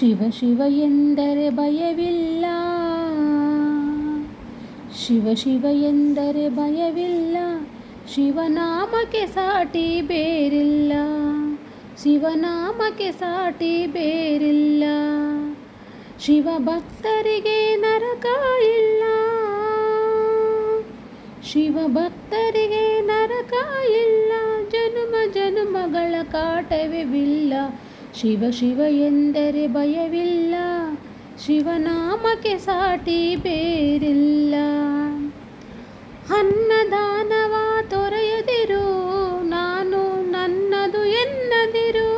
ಶಿವ ಶಿವ ಎಂದರೆ ಭಯವಿಲ್ಲ. ಶಿವ ಶಿವ ಎಂದರೆ ಭಯವಿಲ್ಲ. ಶಿವನಾಮಕ್ಕೆ ಸಾಟಿ ಬೇರಿಲ್ಲ. ಶಿವನಾಮಕ್ಕೆ ಸಾಟಿ ಬೇರಿಲ್ಲ. ಶಿವ ಭಕ್ತರಿಗೆ ನರಕ ಇಲ್ಲ ಶಿವ ಭಕ್ತರಿಗೆ ನರಕ ಇಲ್ಲ ಜನುಮ ಜನುಮಗಳ ಕಾಟವಿಲ್ಲ ಶಿವ ಶಿವ ಎಂದರೆ ಭಯವಿಲ್ಲ, ಶಿವನಾಮಕ್ಕೆ ಸಾಟಿ ಬೇರಿಲ್ಲ. ಅನ್ನದಾನವ ತೊರೆಯದಿರು, ನಾನು ನನ್ನದು ಎನ್ನದಿರು.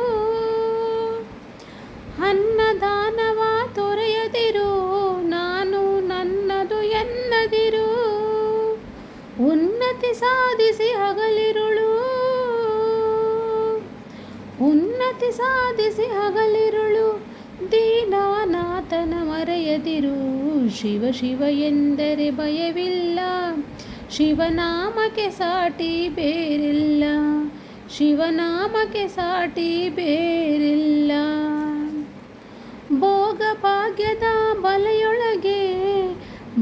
ಅನ್ನದಾನವ ತೊರೆಯದಿರು, ನಾನು ನನ್ನದು ಎನ್ನದಿರು. ಉನ್ನತಿ ಸಾಧಿಸಿ ಹಗಲಿರುಳು ಉನ್ನತಿ ಸಾಧಿಸಿ ಹಗಲಿರುಳು, ದೀನಾನಾಥನ ಮರೆಯದಿರು. ಶಿವ ಶಿವ ಎಂದರೆ ಭಯವಿಲ್ಲ, ಶಿವನಾಮಕ್ಕೆ ಸಾಟಿ ಬೇರಿಲ್ಲ, ಶಿವನಾಮಕ್ಕೆ ಸಾಟಿ ಬೇರಿಲ್ಲ. ಭೋಗ ಭಾಗ್ಯದ ಬಲೆಯೊಳಗೆ,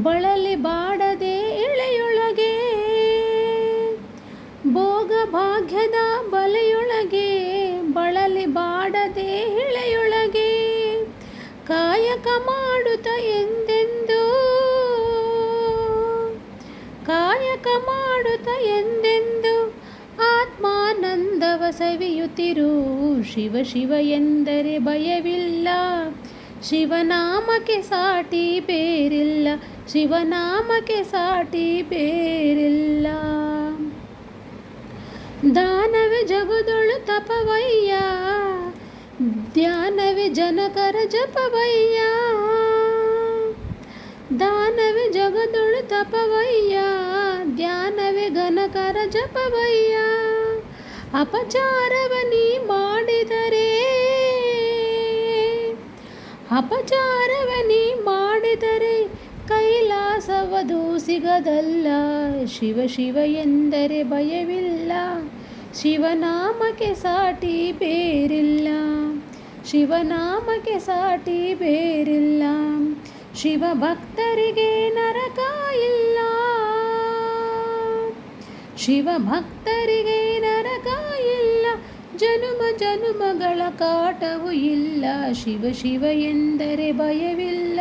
ಬಳಲಿ ಬಾಡದೆ ಎಳೆಯೊಳಗೆ. ಭೋಗ ಭಾಗ್ಯದ ಕಾಯಕ ಮಾಡುತ್ತ ಎಂದೆಂದು. ಕಾಯಕ ಮಾಡುತ್ತ ಎಂದೆಂದು. ಆತ್ಮಾನಂದವ ಸವಿಯುತ್ತಿರು ಶಿವ ಶಿವ ಎಂದರೆ ಭಯವಿಲ್ಲ. ಶಿವನಾಮಕ್ಕೆ ಸಾಟಿ ಬೇರಿಲ್ಲ. ಶಿವನಾಮಕ್ಕೆ ಸಾಟಿ ಬೇರಿಲ್ಲ. ದಾನವೇ ಜಗದೊಳು ತಪವಯ್ಯ. ಧ್ಯಾನವೇ ಜನಕರ ಜಪವಯ್ಯ. ದಾನವೇ ಜಗದೊಳು ತಪವಯ್ಯ. ಧ್ಯಾನವೇ ಘನಕರ ಜಪವಯ್ಯ. ಅಪಚಾರವ ನೀ ಮಾಡಿದರೆ. ಅಪಚಾರವ ನೀ ಮಾಡಿದರೆ ಕೈಲಾಸವದು ಸಿಗದಲ್ಲ ಶಿವ ಶಿವ ಎಂದರೆ ಭಯವಿಲ್ಲ. ಶಿವನಾಮಕ್ಕೆ ಸಾಟಿ ಬೇರಿಲ್ಲ. ಶಿವನಾಮಕ್ಕೆ ಸಾಟಿ ಬೇರಿಲ್ಲ. ಶಿವ ಭಕ್ತರಿಗೆ ನರಕ ಇಲ್ಲ. ಶಿವ ಭಕ್ತರಿಗೆ ನರಕ ಇಲ್ಲ. ಜನುಮ ಜನುಮಗಳ ಕಾಟವು ಇಲ್ಲ. ಶಿವ ಶಿವ ಎಂದರೆ ಭಯವಿಲ್ಲ.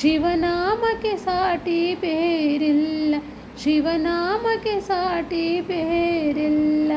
ಶಿವನಾಮಕ್ಕೆ ಸಾಟಿ ಬೇರಿಲ್ಲ. ಶಿವನಾಮಕ್ಕೆ ಸಾಟಿ ಬೇರಿಲ್ಲ.